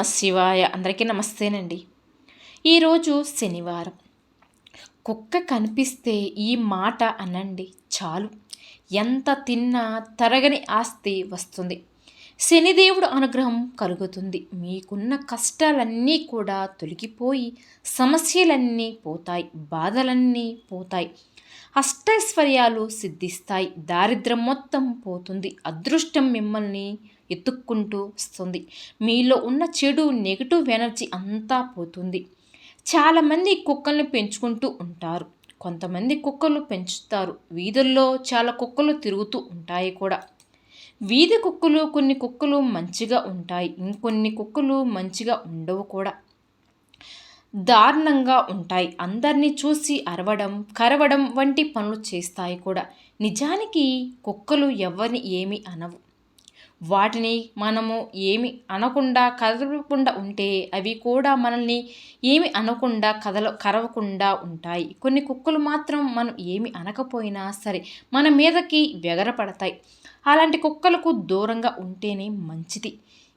నమ శివాయ. అందరికీ నమస్తేనండి. ఈరోజు శనివారం. కుక్క కనిపిస్తే ఈ మాట అనండి. చాలు. ఎంత తిన్నా తరగని ఆస్తి వస్తుంది. శనిదేవుడు అనుగ్రహం కలుగుతుంది. మీకున్న కష్టాలన్నీ కూడా తొలగిపోయి సమస్యలన్నీ పోతాయి. బాధలన్నీ పోతాయి. అష్టైశ్వర్యాలు సిద్ధిస్తాయి. దారిద్ర్యం మొత్తం పోతుంది. అదృష్టం మిమ్మల్ని ఎత్తుక్కుంటూ వస్తుంది. మీలో ఉన్న చెడు నెగిటివ్ ఎనర్జీ అంతా పోతుంది. చాలామంది కుక్కల్ని పెంచుకుంటూ ఉంటారు. కొంతమంది కుక్కలు పెంచుతారు. వీధుల్లో చాలా కుక్కలు తిరుగుతూ ఉంటాయి కూడా. వీధి కుక్కలు కొన్ని కుక్కలు మంచిగా ఉంటాయి. ఇంకొన్ని కుక్కలు మంచిగా ఉండవు కూడా. దారుణంగా ఉంటాయి. అందరినీ చూసి అరవడం కరవడం వంటి పనులు చేస్తాయి కూడా. నిజానికి కుక్కలు ఎవరిని ఏమి అనవు. వాటిని మనము ఏమి అనకుండా కదలకుండా ఉంటే అవి కూడా మనల్ని ఏమి అనకుండా కదల కరవకుండా ఉంటాయి. కొన్ని కుక్కలు మాత్రం మనం ఏమి అనకపోయినా సరే మన మీదకి వెగరపడతాయి. అలాంటి కుక్కలకు దూరంగా ఉంటేనే మంచిది.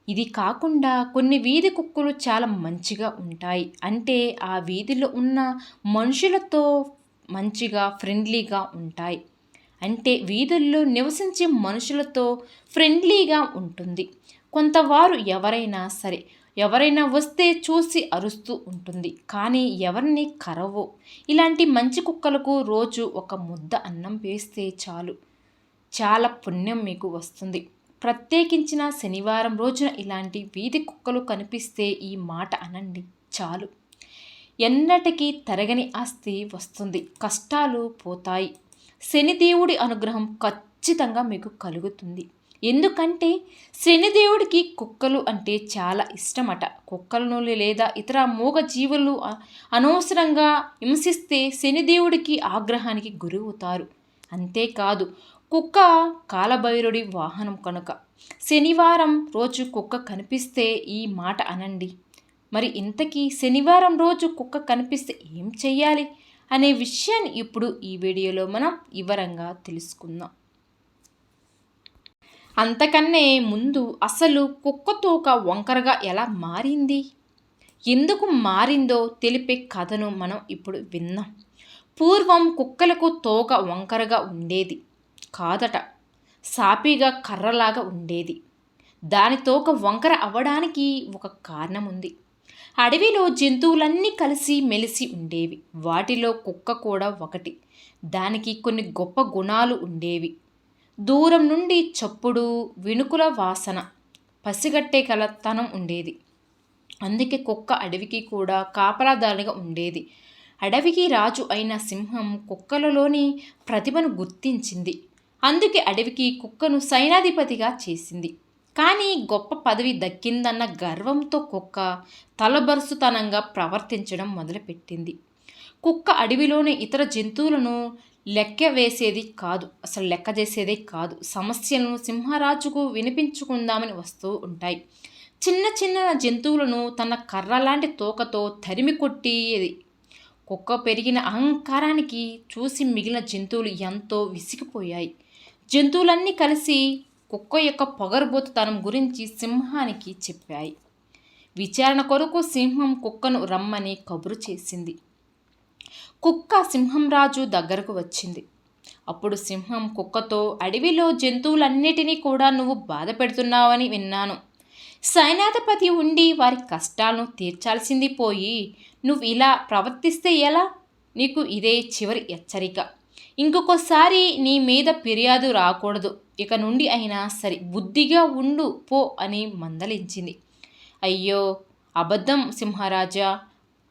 ఇది కాకుండా కొన్ని వీధి కుక్కలు చాలా మంచిగా ఉంటాయి. అంటే ఆ వీధిలో ఉన్న మనుషులతో మంచిగా ఫ్రెండ్లీగా ఉంటాయి. అంటే వీధుల్లో నివసించే మనుషులతో ఫ్రెండ్లీగా ఉంటుంది. కొంతవారు ఎవరైనా సరే ఎవరైనా వస్తే చూసి అరుస్తూ ఉంటుంది. కానీ ఎవరిని కరవు. ఇలాంటి మంచి కుక్కలకు రోజు ఒక ముద్ద అన్నం వేస్తే చాలు. చాలా పుణ్యం మీకు వస్తుంది. ప్రత్యేకించిన శనివారం రోజున ఇలాంటి వీధి కుక్కలు కనిపిస్తే ఈ మాట అనండి. చాలు. ఎన్నటికీ తరగని ఆస్తి వస్తుంది. కష్టాలు పోతాయి. శనిదేవుడి అనుగ్రహం ఖచ్చితంగా మీకు కలుగుతుంది. ఎందుకంటే శనిదేవుడికి కుక్కలు అంటే చాలా ఇష్టమట. కుక్కలను లేదా ఇతర మూగ జీవులు అనవసరంగా హింసిస్తే శనిదేవుడికి ఆగ్రహానికి గురవుతారు అంతేకాదు కుక్క కాలభైరుడి వాహనం కనుక. శనివారం రోజు కుక్క కనిపిస్తే ఈ మాట అనండి. మరి ఇంతకీ శనివారం రోజు కుక్క కనిపిస్తే ఏం చెయ్యాలి అనే విషయాన్ని ఇప్పుడు ఈ వీడియోలో మనం వివరంగా తెలుసుకుందాం. అంతకన్నే ముందు అసలు కుక్క తోక వంకరగా ఎలా మారింది? ఎందుకు మారిందో తెలిపే కథను మనం ఇప్పుడు విన్నాం. పూర్వం కుక్కలకు తోక వంకరగా ఉండేది. కాదట. సాపిగా కర్రలాగా ఉండేది. దానితో ఒక వంకర అవ్వడానికి ఒక కారణం ఉంది అడవిలో జంతువులన్నీ కలిసి మెలిసి ఉండేవి. వాటిలో కుక్క కూడా ఒకటి. దానికి కొన్ని గొప్ప గుణాలు ఉండేవి. దూరం నుండి చప్పుడు వినుకుల వాసన పసిగట్టే కలతనం ఉండేది. అందుకే కుక్క అడవికి కూడా కాపలాదారునిగా ఉండేది. అడవికి రాజు అయిన సింహం కుక్కలలోని ప్రతిభను గుర్తించింది. అందుకే అడవికి కుక్కను సైనాధిపతిగా చేసింది. కానీ గొప్ప పదవి దక్కిందన్న గర్వంతో కుక్క తలబరుసుతనంగా ప్రవర్తించడం మొదలుపెట్టింది. కుక్క అడవిలోని ఇతర జంతువులను లెక్క వేసేది కాదు అసలు లెక్క చేసేదే కాదు. సమస్యలను సింహరాజుకు వినిపించుకుందామని వస్తూ ఉంటాయి. చిన్న చిన్న జంతువులను తన కర్ర లాంటి తోకతో తరిమి కొట్టేది. కుక్క పెరిగిన అహంకారానికి చూసి మిగిలిన జంతువులు ఎంతో విసిగిపోయాయి. జంతువులన్నీ కలిసి కుక్క యొక్క పొగరబోతుతనం గురించి సింహానికి చెప్పాయి. విచారణ కొరకు సింహం కుక్కను రమ్మని కబురు చేసింది. కుక్క సింహం రాజు దగ్గరకు వచ్చింది. అప్పుడు సింహం కుక్కతో అడవిలో జంతువులన్నిటినీ కూడా నువ్వు బాధ పెడుతున్నావని విన్నాను. సైనాధిపతి ఉండి వారి కష్టాలను తీర్చాల్సింది పోయి నువ్వు ఇలా ప్రవర్తిస్తే ఎలా? నీకు ఇదే చివరి హెచ్చరిక. ఇంకొకసారి నీ మీద ఫిర్యాదు రాకూడదు. ఇక నుండి అయినా సరే బుద్ధిగా ఉండు పో అని మందలించింది. అయ్యో అబద్ధం సింహరాజా.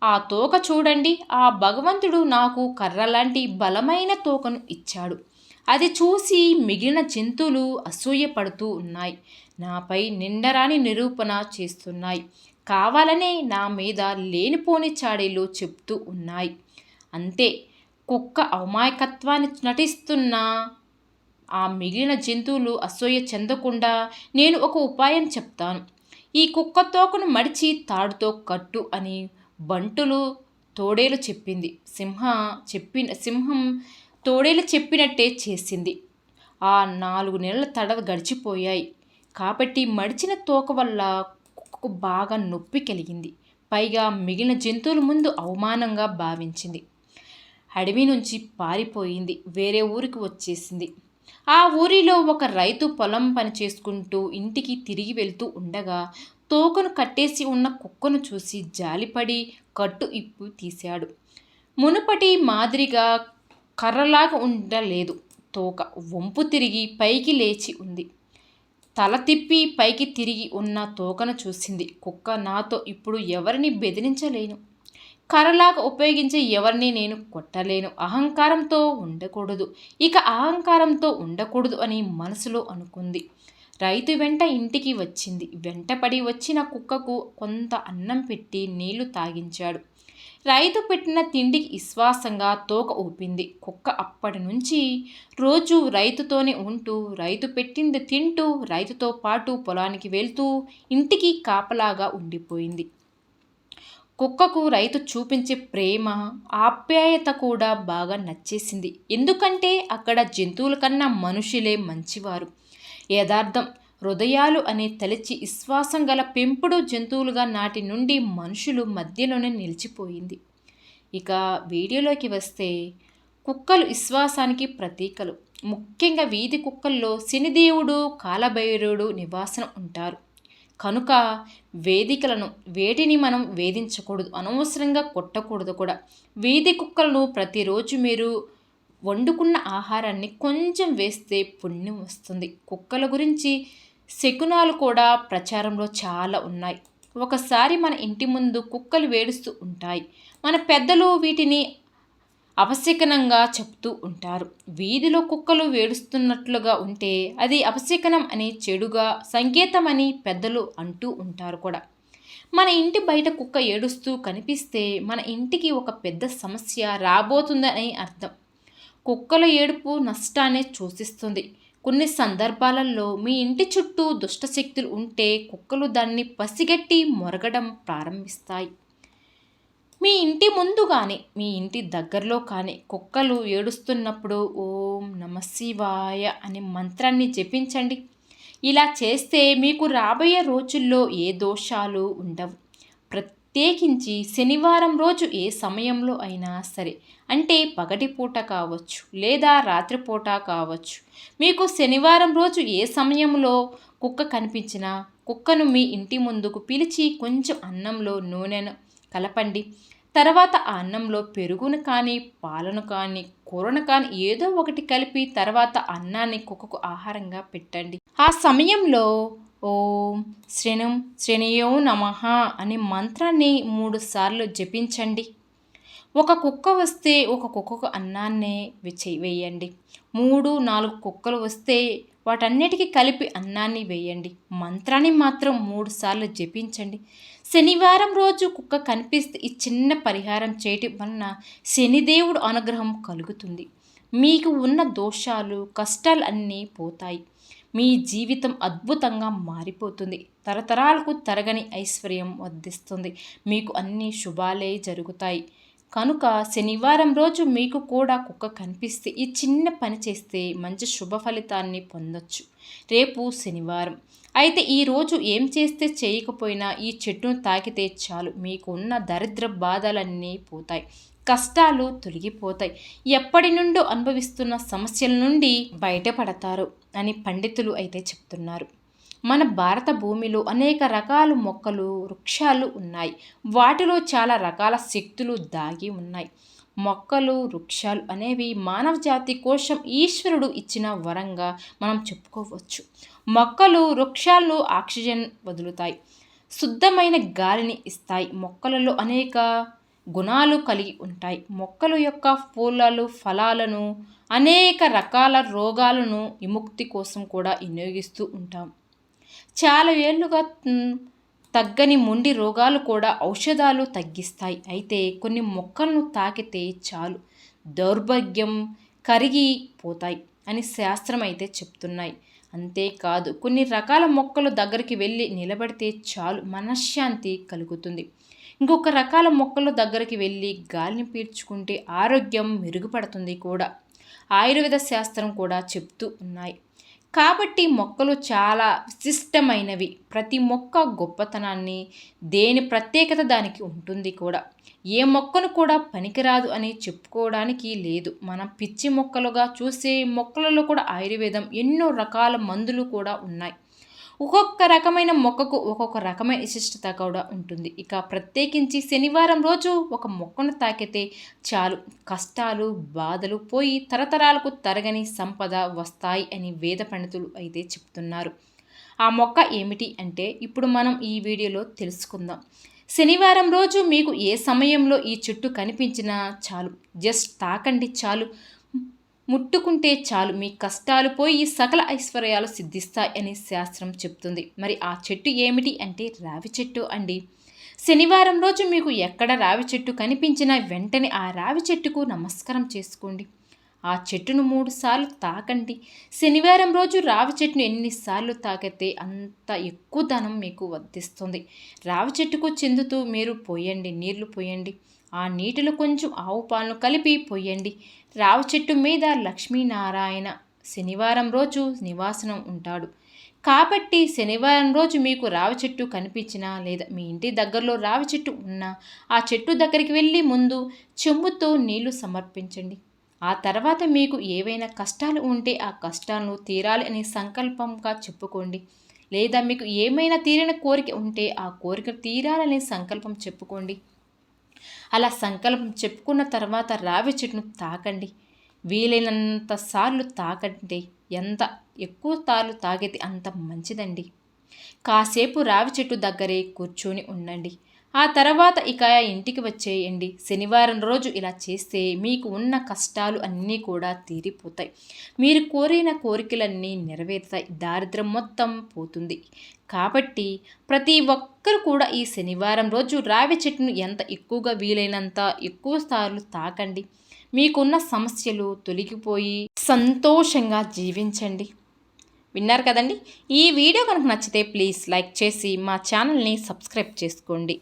ఆ తోక చూడండి. ఆ భగవంతుడు నాకు కర్రలాంటి బలమైన తోకను ఇచ్చాడు. అది చూసి మిగిలిన జంతువులు అసూయపడుతూ ఉన్నాయి. నాపై నిండరాని నిరూపణ చేస్తున్నాయి. కావాలనే నా మీద లేనిపోని చాడీలు చెప్తూ ఉన్నాయి. అంతే. కుక్క అమాయకత్వాన్ని నటిస్తున్న ఆ మిగిలిన జంతువులు అసూయ చెందకుండా నేను ఒక ఉపాయం చెప్తాను. ఈ కుక్క తోకను మడిచి తాడుతో కట్టు అని బంటులు తోడేలు చెప్పింది. సింహ చెప్పిన సింహం తోడేలు చెప్పినట్టే చేసింది. ఆ నాలుగు నెలల తడవ గడిచిపోయాయి. కాబట్టి మడిచిన తోక వల్ల కుక్కకు బాగా నొప్పి కలిగింది. పైగా మిగిలిన జంతువుల ముందు అవమానంగా భావించింది. అడవి నుంచి పారిపోయింది. వేరే ఊరికి వచ్చేసింది. ఆ ఊరిలో ఒక రైతు పొలం పని చేసుకుంటూ ఇంటికి తిరిగి వెళ్తూ ఉండగా తోకను కట్టేసి ఉన్న కుక్కను చూసి జాలిపడి కట్టు ఇప్పు తీశాడు. మునుపటి మాదిరిగా కర్రలాగా ఉండలేదు. తోక వంపు తిరిగి పైకి లేచి ఉంది. తల తిప్పి పైకి తిరిగి ఉన్న తోకను చూసింది. కుక్క నాతో ఇప్పుడు ఎవరిని బెదిరించలేను. కర్రలాగా ఉపయోగించే ఎవరిని నేను కొట్టలేను. అహంకారంతో ఉండకూడదు. ఇక అహంకారంతో ఉండకూడదు అని మనసులో అనుకుంది. రైతు వెంట ఇంటికి వచ్చింది. వెంటపడి వచ్చిన కుక్కకు కొంత అన్నం పెట్టి నీళ్ళు తాగించాడు. రైతు పెట్టిన తిండికి విశ్వాసంగా తోక ఊపింది. కుక్క అప్పటి నుంచి రోజు రైతుతోనే ఉంటూ రైతు పెట్టింది తింటూ రైతుతో పాటు పొలానికి వెళ్తూ ఇంటికి కాపలాగా ఉండిపోయింది. కుక్కకు రైతు చూపించే ప్రేమ ఆప్యాయత కూడా బాగా నచ్చేసింది. ఎందుకంటే అక్కడ జంతువుల కన్నా మనుషులే మంచివారు. యథార్థం హృదయాలు అనే తలచి విశ్వాసం గల పెంపుడు జంతువులుగా నాటి నుండి మనుషులు మధ్యలోనే నిలిచిపోయింది. ఇక వీడియోలోకి వస్తే కుక్కలు విశ్వాసానికి ప్రతీకలు. ముఖ్యంగా వీధి కుక్కల్లో శనిదేవుడు కాలభైరుడు నివాసన ఉంటారు. కనుక వేదికలను వేటిని మనం వేధించకూడదు అనవసరంగా కొట్టకూడదు కూడా. వీధి కుక్కలను ప్రతిరోజు మీరు వండుకున్న ఆహారాన్ని కొంచెం వేస్తే పుణ్యం వస్తుంది. కుక్కల గురించి శకునాలు కూడా ప్రచారంలో చాలా ఉన్నాయి. ఒకసారి మన ఇంటి ముందు కుక్కలు వేడుస్తూ ఉంటాయి. మన పెద్దలు వీటిని అపశకనంగా చెప్తూ ఉంటారు. వీధిలో కుక్కలు వేడుస్తున్నట్లుగా ఉంటే అది అపశకనం అని చెడుగా సంకేతమని పెద్దలు అంటూ ఉంటారు కూడా. మన ఇంటి బయట కుక్క ఏడుస్తూ కనిపిస్తే మన ఇంటికి ఒక పెద్ద సమస్య రాబోతుందని అర్థం. కుక్కల ఏడుపు నష్టాన్ని సూచిస్తుంది. కొన్ని సందర్భాలలో మీ ఇంటి చుట్టూ దుష్టశక్తులు ఉంటే కుక్కలు దాన్ని పసిగట్టి మొరగడం ప్రారంభిస్తాయి. మీ ఇంటి ముందు కానీ మీ ఇంటి దగ్గరలో కానీ కుక్కలు ఏడుస్తున్నప్పుడు ఓం నమ శివాయ అనే మంత్రాన్ని జపించండి. ఇలా చేస్తే మీకు రాబోయే రోజుల్లో ఏ దోషాలు ఉండవు. ప్రత్యేకించి శనివారం రోజు ఏ సమయంలో అయినా సరే అంటే పగటిపూట కావచ్చు లేదా రాత్రిపూట కావచ్చు మీకు శనివారం రోజు ఏ సమయంలో కుక్క కనిపించినా కుక్కను మీ ఇంటి ముందుకు పిలిచి కొంచెం అన్నంలో నూనెను కలపండి. తర్వాత ఆ అన్నంలో పెరుగును కానీ పాలను కానీ కూరను కానీ ఏదో ఒకటి కలిపి తర్వాత అన్నాన్ని కుక్కకు ఆహారంగా పెట్టండి. ఆ సమయంలో ఓం శ్రేణం శ్రేణయో నమ అనే మంత్రాన్ని మూడు సార్లు జపించండి. ఒక కుక్క వస్తే ఒక కుక్కకు అన్నాన్నే వేయండి మూడు నాలుగు కుక్కలు వస్తే వాటన్నిటికీ కలిపి అన్నాన్ని వేయండి. మంత్రాన్ని మాత్రం మూడు సార్లు జపించండి. శనివారం రోజు కుక్క కనిపిస్తే ఈ చిన్న పరిహారం చేయటం వలన శనిదేవుడు అనుగ్రహం కలుగుతుంది. మీకు ఉన్న దోషాలు కష్టాలు అన్నీ పోతాయి. మీ జీవితం అద్భుతంగా మారిపోతుంది. తరతరాలకు తరగని ఐశ్వర్యం వర్ధిస్తుంది. మీకు అన్ని శుభాలే జరుగుతాయి. కనుక శనివారం రోజు మీకు కూడా కుక్క కనిపిస్తే ఈ చిన్న పని చేస్తే మంచి శుభ ఫలితాన్ని పొందొచ్చు. రేపు శనివారం. అయితే ఈరోజు ఏం చేస్తే చేయకపోయినా ఈ చెట్టును తాకితే చాలు. మీకు ఉన్న దరిద్ర బాధలన్నీ పోతాయి. కష్టాలు తొలగిపోతాయి. ఎప్పటి నుండో అనుభవిస్తున్న సమస్యల నుండి బయటపడతారు అని పండితులు అయితే చెప్తున్నారు. మన భారత భూమిలో అనేక రకాల మొక్కలు వృక్షాలు ఉన్నాయి. వాటిలో చాలా రకాల శక్తులు దాగి ఉన్నాయి. మొక్కలు వృక్షాలు అనేవి మానవ జాతి కోసం ఈశ్వరుడు ఇచ్చిన వరంగా మనం చెప్పుకోవచ్చు. మొక్కలు వృక్షాలు ఆక్సిజన్ వదులుతాయి. శుద్ధమైన గాలిని ఇస్తాయి. మొక్కలలో అనేక గుణాలు కలిగి ఉంటాయి. మొక్కల యొక్క పూలలు ఫలాలను అనేక రకాల రోగాలను విముక్తి కోసం కూడా వినియోగిస్తూ ఉంటాం. చాలా ఏళ్ళుగా తగ్గని మొండి రోగాలు కూడా ఔషధాలు తగ్గిస్తాయి. అయితే కొన్ని మొక్కలను తాకితే చాలు దౌర్భాగ్యం కరిగిపోతాయి అని శాస్త్రం అయితే చెప్తున్నాయి. అంతేకాదు కొన్ని రకాల మొక్కలు దగ్గరికి వెళ్ళి నిలబడితే చాలు మనశ్శాంతి కలుగుతుంది. ఇంకొక రకాల మొక్కల దగ్గరికి వెళ్ళి గాలిని పీల్చుకుంటే ఆరోగ్యం మెరుగుపడుతుంది కూడా. ఆయుర్వేద శాస్త్రం కూడా చెప్తూ ఉన్నాయి. కాబట్టి మొక్కలు చాలా విశిష్టమైనవి. ప్రతి మొక్క గొప్పతనాన్ని దేని ప్రత్యేకత దానికి ఉంటుంది కూడా. ఏ మొక్కను కూడా పనికిరాదు అని చెప్పుకోవడానికి లేదు. మనం పిచ్చి మొక్కలుగా చూసే మొక్కలలో కూడా ఆయుర్వేదం ఎన్నో రకాల మందులు కూడా ఉన్నాయి. ఒక్కొక్క రకమైన మొక్కకు ఒక్కొక్క రకమైన విశిష్టత కూడా ఉంటుంది. ఇక ప్రత్యేకించి శనివారం రోజు ఒక మొక్కను తాకితే చాలు. కష్టాలు బాధలు పోయి తరతరాలకు తరగని సంపద వస్తాయి అని వేద పండితులు అయితే చెప్తున్నారు. ఆ మొక్క ఏమిటి అంటే ఇప్పుడు మనం ఈ వీడియోలో తెలుసుకుందాం. శనివారం రోజు మీకు ఏ సమయంలో ఈ చెట్టు కనిపించినా చాలు. జస్ట్ తాకండి చాలు. ముట్టుకుంటే చాలు మీ కష్టాలు పోయి సకల ఐశ్వర్యాలు సిద్ధిస్తాయి అని శాస్త్రం చెప్తుంది. మరి ఆ చెట్టు ఏమిటి అంటే రావి చెట్టు అండి. శనివారం రోజు మీకు ఎక్కడ రావి చెట్టు కనిపించినా వెంటనే ఆ రావి చెట్టుకు నమస్కారం చేసుకోండి. ఆ చెట్టును మూడు సార్లు తాకండి. శనివారం రోజు రావి చెట్టును ఎన్నిసార్లు తాకితే అంత ఎక్కువ ధనం మీకు వర్తిస్తుంది రావి చెట్టుకు చెందుతూ మీరు పోయండి నీళ్ళు పోయండి. ఆ నీటిలో కొంచెం ఆవు పాలను కలిపి పొయ్యండి. రావి చెట్టు మీద లక్ష్మీనారాయణ శనివారం రోజు నివాసనం ఉంటాడు. కాబట్టి శనివారం రోజు మీకు రావి చెట్టు కనిపించినా లేదా మీ ఇంటి దగ్గరలో రావి చెట్టు ఉన్నా ఆ చెట్టు దగ్గరికి వెళ్ళి ముందు చెంబుతో నీళ్ళు సమర్పించండి. ఆ తర్వాత మీకు ఏవైనా కష్టాలు ఉంటే ఆ కష్టాలను తీరాలి అనే సంకల్పంగా చెప్పుకోండి. లేదా మీకు ఏమైనా తీరిన కోరిక ఉంటే ఆ కోరిక తీరాలనే సంకల్పం చెప్పుకోండి. అలా సంకల్పం చెప్పుకున్న తర్వాత రావి చెట్టును తాకండి. వీలైనంత సార్లు తాకండి ఎంత ఎక్కువ సార్లు తాగితే అంత మంచిదండి. కాసేపు రావి చెట్టు దగ్గరే కూర్చొని ఉండండి. ఆ తర్వాత ఇక ఇంటికి వచ్చేయండి. శనివారం రోజు ఇలా చేస్తే మీకు ఉన్న కష్టాలు అన్నీ కూడా తీరిపోతాయి. మీరు కోరిన కోరికలన్నీ నెరవేరుతాయి. దారిద్రం మొత్తం పోతుంది. కాబట్టి ప్రతి ఒక్కరు కూడా ఈ శనివారం రోజు రావి చెట్టును ఎంత ఎక్కువగా వీలైనంత ఎక్కువ సార్లు తాకండి. మీకున్న సమస్యలు తొలగిపోయి సంతోషంగా జీవించండి. విన్నారు కదండి? ఈ వీడియో కనుక నచ్చితే ప్లీజ్ లైక్ చేసి మా ఛానల్ని సబ్స్క్రైబ్ చేసుకోండి.